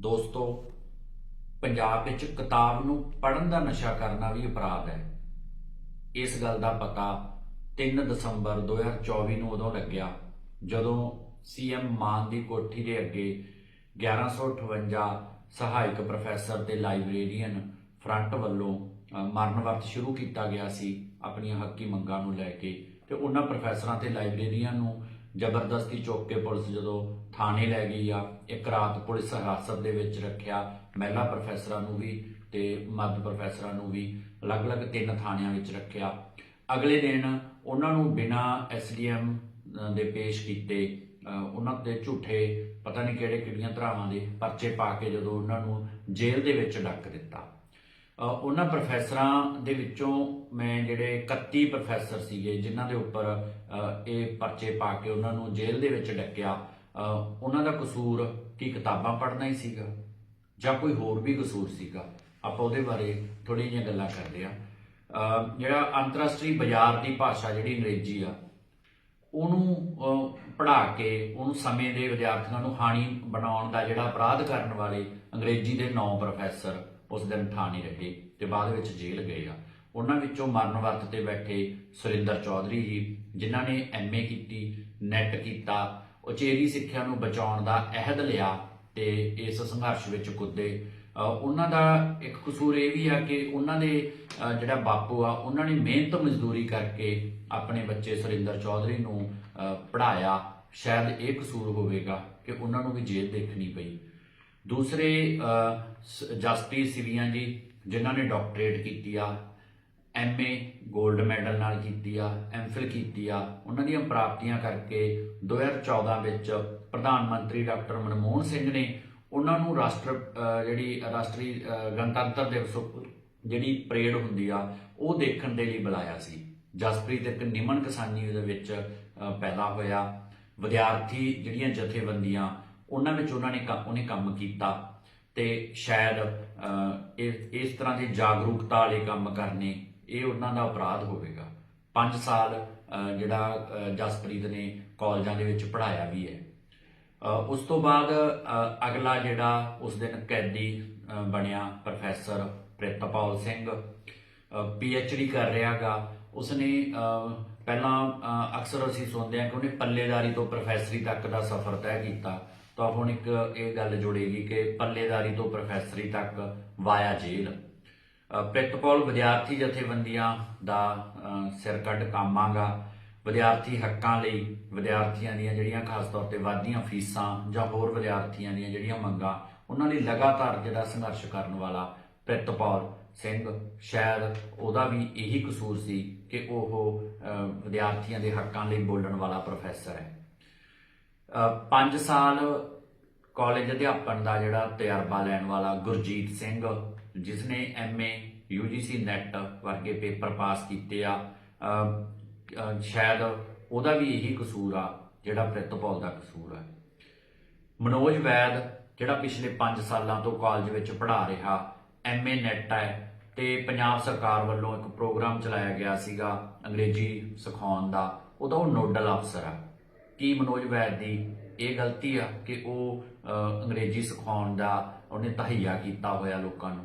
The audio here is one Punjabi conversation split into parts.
ਦੋਸਤੋ, ਪੰਜਾਬ ਵਿੱਚ ਕਿਤਾਬ ਨੂੰ ਪੜ੍ਹਨ ਦਾ ਨਸ਼ਾ ਕਰਨਾ ਵੀ ਅਪਰਾਧ ਹੈ। ਇਸ ਗੱਲ ਦਾ ਪਤਾ 3 ਦਸੰਬਰ 2024 ਨੂੰ ਉਦੋਂ ਲੱਗਿਆ, ਜਦੋਂ ਸੀਐਮ ਮਾਨ ਦੀ ਕੋਠੀ ਦੇ ਅੱਗੇ 1158 ਸਹਾਇਕ ਪ੍ਰੋਫੈਸਰ ਤੇ ਲਾਇਬ੍ਰੇਰੀਅਨ ਫਰੰਟ ਵੱਲੋਂ ਮਰਨ ਵਰਤ ਸ਼ੁਰੂ ਕੀਤਾ ਗਿਆ ਸੀ ਆਪਣੀਆਂ ਹੱਕੀ ਮੰਗਾਂ ਨੂੰ ਲੈ ਕੇ ਤੇ ਉਹਨਾਂ ਪ੍ਰੋਫੈਸਰਾਂ ਤੇ ਲਾਇਬ੍ਰੇਰੀਅਨ ਨੂੰ ਜ਼ਬਰਦਸਤੀ ਚੁੱਕ ਕੇ ਪੁਲਿਸ ਜਦੋਂ ਥਾਣੇ ਲੈ ਗਈ ਆ, ਇੱਕ ਰਾਤ ਪੁਲਿਸ ਹਿਰਾਸਤ ਦੇ ਵਿੱਚ ਰੱਖਿਆ, ਮਹਿਲਾ ਪ੍ਰੋਫੈਸਰਾਂ ਨੂੰ ਵੀ ਤੇ ਮਰਦ ਪ੍ਰੋਫੈਸਰਾਂ ਨੂੰ ਵੀ ਅਲੱਗ-ਅਲੱਗ ਤਿੰਨ ਥਾਣਿਆਂ ਵਿੱਚ ਰੱਖਿਆ। ਅਗਲੇ ਦਿਨ ਉਹਨਾਂ ਨੂੰ ਬਿਨਾਂ ਐਸਡੀਐਮ ਦੇ ਪੇਸ਼ ਕੀਤੇ ਉਹਨਾਂ ਦੇ ਝੂਠੇ ਪਤਾ ਨਹੀਂ ਕਿਹੜੇ ਕਿਹੜੀਆਂ ਧਰਾਵਾਂ ਦੇ ਪਰਚੇ ਪਾ ਕੇ ਜਦੋਂ ਉਹਨਾਂ ਨੂੰ ਜੇਲ੍ਹ ਦੇ ਵਿੱਚ ਡੱਕ ਦਿੱਤਾ। ਉਹਨਾਂ ਪ੍ਰੋਫੈਸਰਾਂ ਦੇ ਵਿੱਚੋਂ ਮੈਂ ਜਿਹੜੇ 31 ਪ੍ਰੋਫੈਸਰ ਸੀਗੇ, ਜਿਨ੍ਹਾਂ ਦੇ ਉੱਪਰ ਇਹ ਪਰਚੇ ਪਾ ਕੇ ਉਹਨਾਂ ਨੂੰ ਜੇਲ੍ਹ ਦੇ ਵਿੱਚ ਡੱਕਿਆ ਉਹਨਾਂ ਦਾ ਕਸੂਰ ਕੀ ਕਿਤਾਬਾਂ ਪੜ੍ਹਨਾ ਹੀ ਸੀਗਾ, ਜਾਂ ਕੋਈ ਹੋਰ ਵੀ ਕਸੂਰ ਸੀਗਾ? ਆਪਾਂ ਉਹਦੇ ਬਾਰੇ ਥੋੜ੍ਹੀਆਂ ਜਿਹੀਆਂ ਗੱਲਾਂ ਕਰਦੇ ਆ ਜਿਹੜਾ ਅੰਤਰਰਾਸ਼ਟਰੀ ਬਾਜ਼ਾਰ ਦੀ ਭਾਸ਼ਾ ਜਿਹੜੀ ਅੰਗਰੇਜ਼ੀ ਆ, ਉਹਨੂੰ ਪੜ੍ਹਾ ਕੇ ਉਹਨੂੰ ਸਮੇਂ ਦੇ ਵਿਦਿਆਰਥੀਆਂ ਨੂੰ ਹਾਨੀ ਬਣਾਉਣ ਦਾ ਜਿਹੜਾ ਅਪਰਾਧ ਕਰਨ ਵਾਲੇ ਅੰਗਰੇਜ਼ੀ ਦੇ 9 ਪ੍ਰੋਫੈਸਰ ਉਸ ਦਿਨ ਠਾਣੀ ਰਹੇ ਤੇ ਬਾਅਦ ਵਿੱਚ ਜੇਲ੍ਹ ਗਏ ਆ। ਉਹਨਾਂ ਵਿੱਚੋਂ ਮਰਨ ਵਰਤ ਤੇ ਬੈਠੇ ਸੁਰਿੰਦਰ ਚੌਧਰੀ ਜੀ, ਜਿਨ੍ਹਾਂ ਨੇ ਐਮਏ ਕੀਤੀ, ਨੈਟ ਕੀਤਾ, ਉਚੇਰੀ ਸਿੱਖਿਆ ਨੂੰ ਬਚਾਉਣ ਦਾ ਅਹਿਦ ਲਿਆ ਤੇ ਇਸ ਸੰਘਰਸ਼ ਵਿੱਚ ਕੁੱਦੇ। ਉਹਨਾਂ ਦਾ ਇੱਕ ਕਸੂਰ ਇਹ ਵੀ ਆ ਕਿ ਉਹਨਾਂ ਦੇ ਜਿਹੜਾ ਬਾਪੂ ਆ, ਉਹਨਾਂ ਨੇ ਮਿਹਨਤ ਮਜ਼ਦੂਰੀ ਕਰਕੇ ਆਪਣੇ ਬੱਚੇ ਸੁਰਿੰਦਰ ਚੌਧਰੀ ਨੂੰ ਪੜਾਇਆ ਸ਼ਾਇਦ ਇਹ ਕਸੂਰ ਹੋਵੇਗਾ ਕਿ ਉਹਨਾਂ ਨੂੰ ਵੀ ਜੇਲ੍ਹ ਦੇਖਣੀ ਪਈ। ਦੂਸਰੇ ਅ, ਸ- ਜਸਪ੍ਰੀਤ ਸਿਵੀਆਂ ਜੀ ਜਿਨ੍ਹਾਂ ਨੇ ਡਾਕਟਰੇਟ ਕੀਤੀ ਆ ਐਮਏ 골ਡ ਮੈਡਲ ਨਾਲ ਕੀਤੀ ਆ ਐਮਫਿਲ ਕੀਤੀ ਆ ਉਹਨਾਂ ਦੀਆਂ ਪ੍ਰਾਪਤੀਆਂ ਕਰਕੇ 2014 ਵਿੱਚ ਪ੍ਰਧਾਨ ਮੰਤਰੀ ਡਾਕਟਰ ਮਨਮੋਹਨ ਸਿੰਘ ਨੇ ਉਹਨਾਂ ਨੂੰ ਰਾਸ਼ਟਰ ਜਿਹੜੀ ਰਾਸ਼ਟਰੀ ਗਣਤੰਤਰ ਦਿਵਸ ਜਿਹੜੀ ਪਰੇਡ ਹੁੰਦੀ ਆ ਉਹ ਦੇਖਣ ਦੇ ਲਈ ਬੁਲਾਇਆ ਸੀ। ਜਸਪ੍ਰੀਤ ਇੱਕ ਨਿਮਨ ਕਿਸਾਨੀ ਦੇ ਵਿੱਚ ਪੈਦਾ ਹੋਇਆ। ਵਿਦਿਆਰਥੀ ਜਿਹੜੀਆਂ ਜਥੇਬੰਦੀਆਂ ਉਹਨਾਂ ਵਿੱਚ ਉਹਨਾਂ ਨੇ ਕ- ਉਹਨੇ ਕੰਮ ਕੀਤਾ ਤੇ ਸ਼ਾਇਦ ਅ, ਇਸ ਤਰ੍ਹਾਂ ਦੇ ਜਾਗਰੂਕਤਾ ਵਾਲੇ ਕੰਮ ਕਰਨੇ ਇਹ ਉਹਨਾਂ ਦਾ ਅਪਰਾਧ ਹੋਵੇਗਾ। 5 ਸਾਲ ਜਿਹੜਾ ਜਸਪ੍ਰੀਤ ਨੇ ਕਾਲਜਾਂ ਦੇ ਵਿੱਚ ਪੜ੍ਹਾਇਆ ਵੀ ਹੈ। ਉਸ ਤੋਂ ਬਾਅਦ ਅਗਲਾ ਜਿਹੜਾ ਉਸ ਦਿਨ ਕੈਦੀ ਬਣਿਆ professor Pritpal Singh P H D ਕਰ ਰਿਹਾਗਾ। ਉਸਨੇ ਪਹਿਲਾਂ ਅਕਸਰ ਅਸੀਂ ਸੁਣਦੇ ਹਾਂ ਕਿ ਉਹਨੇ ਪੱਲੇਦਾਰੀ ਤੋਂ ਪ੍ਰੋਫੈਸਰੀ ਤੱਕ ਦਾ ਸਫ਼ਰ ਤੈਅ ਕੀਤਾ। ਤਾਂ ਹੁਣ ਇੱਕ ਇਹ ਗੱਲ ਜੁੜੇਗੀ ਕਿ ਪੱਲੇਦਾਰੀ ਤੋਂ ਪ੍ਰੋਫੈਸਰੀ ਤੱਕ ਵਾਇਆ ਜੇਲ੍ਹ। ਅ, ਪ੍ਰਿਤਪਾਲ ਵਿਦਿਆਰਥੀ ਜਥੇਬੰਦੀਆਂ ਦਾ ਸਿਰ ਕੱਢ ਕੰਮਾਂਗਾ। ਵਿਦਿਆਰਥੀ ਹੱਕਾਂ ਲਈ ਵਿਦਿਆਰਥੀਆਂ ਦੀਆਂ ਜਿਹੜੀਆਂ ਖਾਸ ਤੌਰ ਤੇ ਵਾਧੀਆਂ ਫੀਸਾਂ ਜਾਂ ਹੋਰ ਵਿਦਿਆਰਥੀਆਂ ਦੀਆਂ ਜਿਹੜੀਆਂ ਮੰਗਾਂ ਉਹਨਾਂ ਲਈ ਲਗਾਤਾਰ ਜਿਹੜਾ ਸੰਘਰਸ਼ ਕਰਨ ਵਾਲਾ ਪ੍ਰਿਤਪਾਲ ਸਿੰਘ। ਸ਼ਾਇਦ ਉਹਦਾ ਵੀ ਇਹੀ ਕਸੂਰ ਸੀ ਕਿ ਉਹ ਵਿਦਿਆਰਥੀਆਂ ਦੇ ਹੱਕਾਂ ਲਈ ਬੋਲਣ ਵਾਲਾ ਪ੍ਰੋਫੈਸਰ ਹੈ। 5 ਸਾਲ ਕਾਲਜ ਅਧਿਆਪਨ ਦਾ ਜਿਹੜਾ ਤਜਰਬਾ ਲੈਣ ਵਾਲਾ ਗੁਰਜੀਤ ਸਿੰਘ ਜਿਸ ਨੇ ਐਮਏ ਯੂਜੀਸੀ ਨੈਟ ਵਰਗੇ ਪੇਪਰ ਪਾਸ ਕੀਤੇ ਆ ਸ਼ਾਇਦ ਉਹਦਾ ਵੀ ਇਹੀ ਕਸੂਰ ਆ, ਜਿਹੜਾ ਪ੍ਰਿਤਪਾਲ ਦਾ ਕਸੂਰ ਆ। ਮਨੋਜ ਵੈਦ, ਜਿਹੜਾ ਪਿਛਲੇ 5 ਸਾਲਾਂ ਤੋਂ ਕਾਲਜ ਵਿੱਚ ਪੜ੍ਹਾ ਰਿਹਾ ਐਮਏ ਨੈਟ ਹੈ ਤੇ ਪੰਜਾਬ ਸਰਕਾਰ ਵੱਲੋਂ ਇੱਕ ਪ੍ਰੋਗਰਾਮ ਚਲਾਇਆ ਗਿਆ ਸੀਗਾ, ਅੰਗਰੇਜ਼ੀ ਸਿਖਾਉਣ ਦਾ, ਉਹਦਾ ਉਹ ਨੋਡਲ ਅਫਸਰ ਆ। ਕੀ ਮਨੋਜ ਵੈਦ ਦੀ ਇਹ ਗਲਤੀ ਆ ਕਿ ਉਹ ਅੰਗਰੇਜ਼ੀ ਸਿਖਾਉਣ ਦਾ ਉਹਨੇ ਤਹਈਆ ਕੀਤਾ ਹੋਇਆ ਲੋਕਾਂ ਨੂੰ?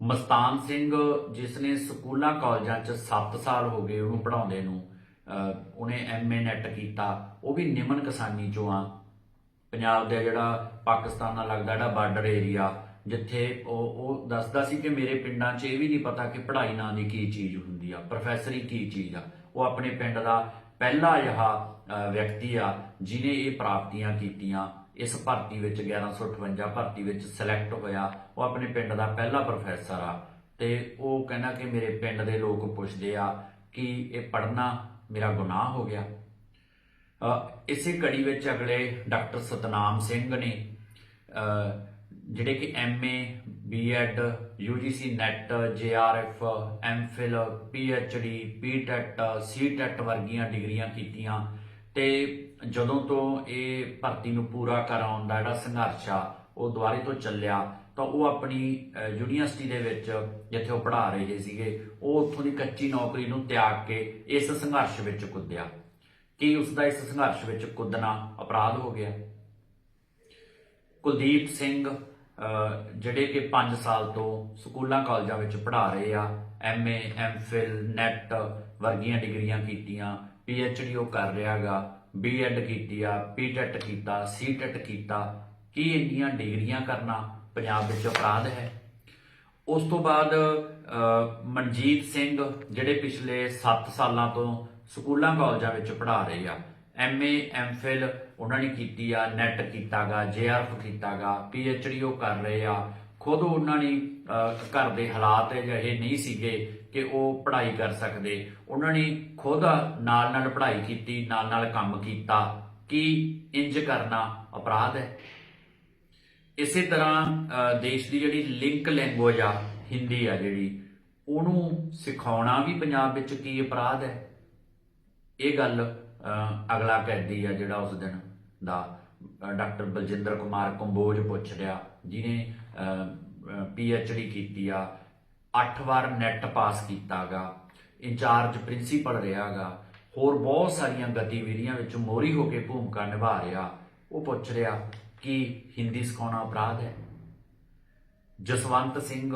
ਮਸਤਾਨ ਸਿੰਘ ਜਿਸ ਨੇ ਸਕੂਲਾਂ ਕਾਲਜਾਂ 'ਚ 7 ਸਾਲ ਹੋ ਗਏ ਉਹਨੂੰ ਪੜਾਉਂਦੇ ਨੂੰ ਅ, ਉਹਨੇ ਐਮਏ ਨੈਟ ਕੀਤਾ ਉਹ ਵੀ ਨਿਮਨ ਕਿਸਾਨੀ ਚੋਂ ਆ। ਪੰਜਾਬ ਦਾ ਜਿਹੜਾ ਪਾਕਿਸਤਾਨ ਨਾਲ ਲੱਗਦਾ ਜਿਹੜਾ ਬਾਰਡਰ ਏਰੀਆ ਜਿੱਥੇ ਉਹ ਉਹ ਦੱਸਦਾ ਸੀ ਕਿ ਮੇਰੇ ਪਿੰਡਾਂ 'ਚ ਇਹ ਵੀ ਨਹੀਂ ਪਤਾ ਕਿ ਪੜ੍ਹਾਈ ਨਾਂ ਦੀ ਕੀ ਚੀਜ਼ ਹੁੰਦੀ ਆ ਪ੍ਰੋਫੈਸਰੀ ਕੀ ਚੀਜ਼ ਆ। ਉਹ ਆਪਣੇ ਪਿੰਡ ਦਾ ਪਹਿਲਾ ਅਜਿਹਾ ਵਿਅਕਤੀ ਆ ਜਿਨੇ ਇਹ ਪ੍ਰਾਪਤੀਆਂ ਕੀਤੀਆਂ, ਇਸ ਭਰਤੀ ਵਿੱਚ 1158 ਭਰਤੀ ਵਿੱਚ ਸਿਲੈਕਟ ਹੋਇਆ, ਉਹ ਆਪਣੇ ਪਿੰਡ ਦਾ ਪਹਿਲਾ ਪ੍ਰੋਫੈਸਰ ਆ। ਤੇ ਉਹ ਕਹਿੰਦਾ ਕਿ ਮੇਰੇ ਪਿੰਡ ਦੇ ਲੋਕ ਪੁੱਛਦੇ ਆ ਕਿ ਇਹ ਪੜ੍ਹਨਾ ਮੇਰਾ ਗੁਨਾਹ ਹੋ ਗਿਆ। ਇਸੇ ਕੜੀ ਵਿੱਚ ਅਗਲੇ ਡਾਕਟਰ ਸਤਨਾਮ ਸਿੰਘ ਨੇ ਜਿਹੜੇ ਕਿ MA BEd UGC NET JRF MPhil PhD PTET CTET ਵਰਗੀਆਂ ਡਿਗਰੀਆਂ ਕੀਤੀਆਂ ਤੇ ਜਦੋਂ ਤੋਂ ਇਹ ਭਰਤੀ ਨੂੰ ਪੂਰਾ ਕਰਾਉਣ ਦਾ ਜਿਹੜਾ ਸੰਘਰਸ਼ ਆ, ਉਹ ਦੁਆਰੇ ਤੋਂ ਚੱਲਿਆ, ਤਾਂ ਉਹ ਆਪਣੀ ਯੂਨੀਵਰਸਿਟੀ ਦੇ ਵਿੱਚ ਜਿੱਥੇ ਉਹ ਪੜ੍ਹਾ ਰਹੇ ਸੀਗੇ, ਉਹ ਉੱਥੋਂ ਦੀ ਕੱਚੀ ਨੌਕਰੀ ਨੂੰ ਤਿਆਗ ਕੇ ਇਸ ਸੰਘਰਸ਼ ਵਿੱਚ ਕੁੱਦਿਆ। ਕੀ ਉਸ ਦਾ ਇਸ ਸੰਘਰਸ਼ ਵਿੱਚ ਕੁੱਦਣਾ ਅਪਰਾਧ ਹੋ ਗਿਆ? ਕੁਲਦੀਪ ਸਿੰਘ ਜਿਹੜੇ ਕਿ 5 ਸਾਲ ਤੋਂ ਸਕੂਲਾਂ ਕਾਲਜਾਂ ਵਿੱਚ ਪੜ੍ਹਾ ਰਹੇ ਆ ਐਮਏ ਐਮਫਿਲ ਨੈਟ ਵਰਗੀਆਂ ਡਿਗਰੀਆਂ ਕੀਤੀਆਂ ਪੀਐਚਡੀ ਉਹ ਕਰ ਰਿਹਾਗਾ ਬੀਐਡ ਕੀਤੀ ਆ ਪੀਟੈਟ ਕੀਤਾ ਸੀਟੈਟ ਕੀਤਾ। ਕੀ ਇੰਨੀਆਂ ਡਿਗਰੀਆਂ ਕਰਨਾ ਪੰਜਾਬ ਵਿੱਚ ਅਪਰਾਧ ਹੈ? ਉਸ ਤੋਂ ਬਾਅਦ ਮਨਜੀਤ ਸਿੰਘ, ਜਿਹੜੇ ਪਿਛਲੇ 7 ਸਾਲਾਂ ਤੋਂ ਸਕੂਲਾਂ ਕਾਲਜਾਂ ਵਿੱਚ ਪੜ੍ਹਾ ਰਹੇ ਆ। ਐਮਏ ਐਮਫਿਲ ਉਹਨਾਂ ਨੇ ਕੀਤੀ ਆ ਨੈਟ ਕੀਤਾਗਾ ਜੇਆਰਐਫ ਕੀਤਾਗਾ ਪੀਐਚਡੀ ਉਹ ਕਰ ਰਹੇ ਆ। ਖੁਦ ਉਹਨਾਂ ਨੇ ਘਰ ਦੇ ਹਾਲਾਤ ਅਜਿਹੇ ਨਹੀਂ ਸੀਗੇ ਕਿ ਉਹ ਪੜ੍ਹਾਈ ਕਰ ਸਕਦੇ। ਉਹਨਾਂ ਨੇ ਖੁਦ ਨਾਲ ਨਾਲ ਪੜ੍ਹਾਈ ਕੀਤੀ, ਨਾਲ ਨਾਲ ਕੰਮ ਕੀਤਾ। ਕੀ ਇੰਜ ਕਰਨਾ ਅਪਰਾਧ ਹੈ? ਇਸੇ ਤਰ੍ਹਾਂ ਦੇਸ਼ ਦੀ ਜਿਹੜੀ ਲਿੰਕ ਲੈਂਗੁਏਜ ਆ, ਹਿੰਦੀ ਆ ਜਿਹੜੀ, ਉਹਨੂੰ ਸਿਖਾਉਣਾ ਵੀ ਪੰਜਾਬ ਵਿੱਚ ਕੀ ਅਪਰਾਧ ਹੈ? ਇਹ ਗੱਲ ਅਗਲਾ ਕੈਦੀ ਆ ਜਿਹੜਾ ਉਸ ਦਿਨ ਦਾ ਡਾਕਟਰ ਬਲਜਿੰਦਰ ਕੁਮਾਰ ਕੰਬੋਜ ਪੁੱਛ ਰਿਹਾ ਜਿਨੇ ਡੀ ਕੀਤੀ ਆ। 8 ਵਾਰ ਨੈਟ ਪਾਸ ਕੀਤਾਗਾ, ਇੰਚਾਰਜ ਪ੍ਰਿੰਸੀਪਲ ਰਿਹਾਗਾ, ਹੋਰ ਬਹੁਤ ਸਾਰੀਆਂ ਗਤੀਵਿਧੀਆਂ ਵਿੱਚ ਮੋਰੀ ਹੋ ਕੇ ਭੂਮਿਕਾ ਨਿਭਾ ਰਿਹਾ। ਉਹ ਪੁੱਛ ਰਿਹਾ, ਕਿ ਹਿੰਦੀ ਸਿਖਾਉਣਾ ਅਪਰਾਧ ਹੈ? ਜਸਵੰਤ ਸਿੰਘ,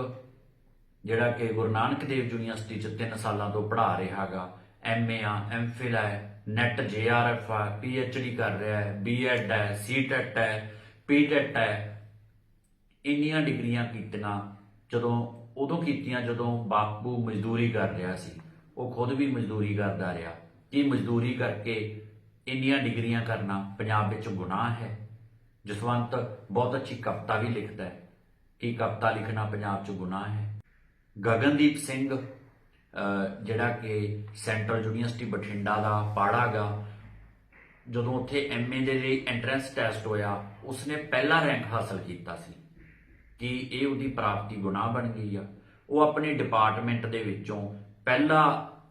ਜਿਹੜਾ ਕਿ ਗੁਰੂ ਨਾਨਕ ਦੇਵ ਯੂਨੀਵਰਸਿਟੀ ਚ 3 ਸਾਲਾਂ ਤੋਂ ਪੜ੍ਹਾ ਰਿਹਾਗਾ ਐਮਏ ਆ ਐਮਫਿਲ ਹੈ, ਨੈਟ ਜੇਆਰਐਫ ਆ ਪੀਐਚਡੀ ਕਰ ਰਿਹਾ ਹੈ ਬੀਐਡ ਹੈ ਸੀਟੈਟ ਹੈ ਪੀਟੈਟ ਹੈ, ਇੰਨੀਆਂ ਡਿਗਰੀਆਂ ਕੀਤੀਆਂ, ਜਦੋਂ ਉਦੋਂ ਕੀਤੀਆਂ ਜਦੋਂ ਬਾਪੂ ਮਜ਼ਦੂਰੀ ਕਰ ਰਿਹਾ ਸੀ। ਉਹ ਖੁਦ ਵੀ ਮਜ਼ਦੂਰੀ ਕਰਦਾ ਰਿਹਾ। ਕੀ ਮਜ਼ਦੂਰੀ ਕਰਕੇ ਇੰਨੀਆਂ ਡਿਗਰੀਆਂ ਕਰਨਾ ਪੰਜਾਬ ਵਿੱਚ ਗੁਨਾਹ ਹੈ? ਜਸਵੰਤ ਬਹੁਤ ਅੱਛੀ ਕਵਿਤਾ ਵੀ ਲਿਖਦਾ ਹੈ। ਕਿ ਕਵਿਤਾ ਲਿਖਣਾ ਪੰਜਾਬ 'ਚ ਗੁਨਾਹ ਹੈ? ਗਗਨਦੀਪ ਸਿੰਘ ਜਿਹੜਾ ਕਿ ਸੈਂਟਰਲ ਯੂਨੀਵਰਸਿਟੀ ਬਠਿੰਡਾ ਦਾ ਪੜ੍ਹਾਗਾ ਜਦੋਂ ਉੱਥੇ ਐਮਏ ਦੇ ਲਈ ਐਂਟਰੈਂਸ ਟੈਸਟ ਹੋਇਆ, ਉਸਨੇ ਪਹਿਲਾ ਰੈਂਕ ਹਾਸਲ ਕੀਤਾ ਸੀ। ਕਿ ਇਹ ਉਹਦੀ ਪ੍ਰਾਪਤੀ ਗੁਨਾਹ ਬਣ ਗਈ ਆ। ਉਹ ਆਪਣੇ ਡਿਪਾਰਟਮੈਂਟ ਦੇ ਵਿੱਚੋਂ ਪਹਿਲਾ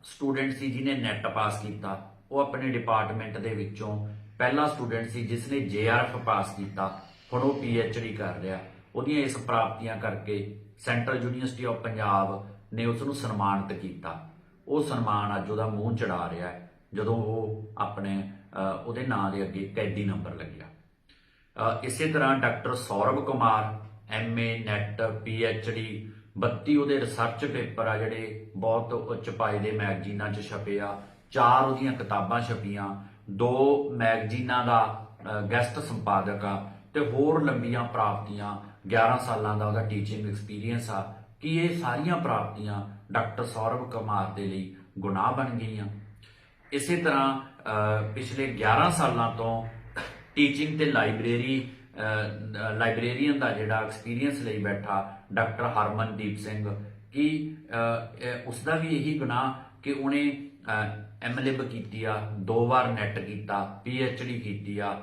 ਸਟੂਡੈਂਟ ਸੀ ਜਿਹਨੇ ਨੈਟ ਪਾਸ ਕੀਤਾ। ਉਹ ਆਪਣੇ ਡਿਪਾਰਟਮੈਂਟ ਦੇ ਵਿੱਚੋਂ ਪਹਿਲਾ ਸਟੂਡੈਂਟ ਸੀ ਜਿਸ ਨੇ ਜੇਆਰਐਫ ਪਾਸ ਕੀਤਾ। ਹੁਣ ਉਹ ਪੀਐਚਡੀ ਕਰ ਰਿਹਾ। ਉਹਦੀਆਂ ਇਸ ਪ੍ਰਾਪਤੀਆਂ ਕਰਕੇ ਸੈਂਟਰਲ ਯੂਨੀਵਰਸਿਟੀ ਆਫ ਪੰਜਾਬ ਨੇ ਉਸ ਨੂੰ ਸਨਮਾਨਿਤ ਕੀਤਾ। ਉਹ ਸਨਮਾਨ ਅੱਜ ਉਹਦਾ ਮੂੰਹ ਚੜਾ ਰਿਹਾ ਹੈ, ਜਦੋਂ ਉਹ ਆਪਣੇ ਉਹਦੇ ਨਾਂ ਦੇ ਅੱਗੇ ਕੈਦੀ ਨੰਬਰ ਲੱਗਿਆ। ਇਸੇ ਤਰ੍ਹਾਂ doctor Saurav Kumar MA NET D 32 ਉਹਦੇ ਰਿਸਰਚ ਪੇਪਰ ਆ ਜਿਹੜੇ ਬਹੁਤ ਉੱਚ ਪਾਏ ਦੇ ਮੈਗਜ਼ੀਨਾਂ 'ਚ ਛਪੇ ਆ, ਚਾਰ ਉਹਦੀਆਂ ਕਿਤਾਬਾਂ ਛਪੀਆਂ, ਦੋ ਮੈਗਜ਼ੀਨਾਂ ਦਾ ਗੈਸਟ ਸੰਪਾਦਕ ਆ, ਤੇ ਹੋਰ ਲੰਬੀਆਂ ਪ੍ਰਾਪਤੀਆਂ 11 ਸਾਲਾਂ ਦਾ ਉਹਦਾ ਟੀਚਿੰਗ ਐਕਸਪੀਰੀਅੰਸ ਆ, ਕਿ ਇਹ ਸਾਰੀਆਂ ਪ੍ਰਾਪਤੀਆਂ ਡਾਕਟਰ ਸੌਰਵ ਕੁਮਾਰ ਦੇ ਲਈ ਗੁਨਾਹ ਬਣ ਗਈਆਂ? ਇਸੇ ਤਰ੍ਹਾਂ ਪਿਛਲੇ 11 ਸਾਲਾਂ ਤੋਂ ਟੀਚਿੰਗ ਤੇ ਲਾਇਬ੍ਰੇਰੀ ਲਾਇਬ੍ਰੇਰੀਅਨ ਦਾ ਜਿਹੜਾ ਐਕਸਪੀਰੀਅੰਸ ਲਈ ਬੈਠਾ ਡਾਕਟਰ ਹਰਮਨਦੀਪ ਸਿੰਘ, ਕਿ ਉਸ ਦਾ ਵੀ ਇਹੀ ਗੁਨਾਹ ਕਿ ਉਹਨੇ ਐਮਲਿਬ ਕੀਤੀ ਆ ਦੋ ਵਾਰ ਨੈਟ ਕੀਤਾ ਡੀ ਕੀਤੀ ਆ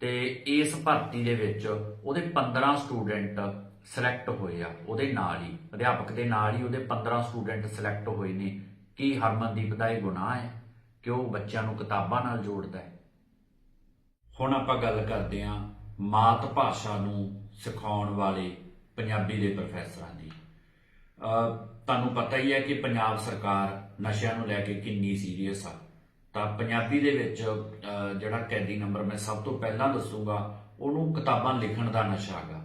ਤੇ ਇਸ ਭਰਤੀ ਦੇ ਵਿੱਚ ਉਹਦੇ 15 ਸਟੂਡੈਂਟ ਸਿਲੈਕਟ ਹੋਏ ਆ, ਉਹਦੇ ਨਾਲ ਹੀ, ਅਧਿਆਪਕ ਦੇ ਨਾਲ ਹੀ ਉਹਦੇ 15 ਸਟੂਡੈਂਟ ਸਿਲੈਕਟ ਹੋਏ ਨੇ। ਕੀ ਹਰਮਨਦੀਪ ਦਾ ਇਹ ਗੁਨਾਹ ਹੈ? ਕਿ ਉਹ ਬੱਚਿਆਂ ਨੂੰ ਕਿਤਾਬਾਂ ਨਾਲ ਜੋੜਦਾ ਹੈ? ਹੁਣ ਆਪਾਂ ਗੱਲ ਕਰਦੇ ਹਾਂ ਮਾਤ ਭਾਸ਼ਾ ਨੂੰ ਸਿਖਾਉਣ ਵਾਲੇ ਪੰਜਾਬੀ ਦੇ ਪ੍ਰੋਫੈਸਰਾਂ ਦੀ। ਤੁਹਾਨੂੰ ਪਤਾ ਹੀ ਹੈ ਕਿ ਪੰਜਾਬ ਸਰਕਾਰ ਨਸ਼ਿਆਂ ਨੂੰ ਲੈ ਕੇ ਕਿੰਨੀ ਸੀਰੀਅਸ ਆ। ਤਾਂ ਪੰਜਾਬੀ ਦੇ ਵਿੱਚ ਜਿਹੜਾ ਕੈਦੀ ਨੰਬਰ ਮੈਂ ਸਭ ਤੋਂ ਪਹਿਲਾਂ ਦੱਸੂਗਾ, ਉਹਨੂੰ ਕਿਤਾਬਾਂ ਲਿਖਣ ਦਾ ਨਸ਼ਾ ਹੈਗਾ।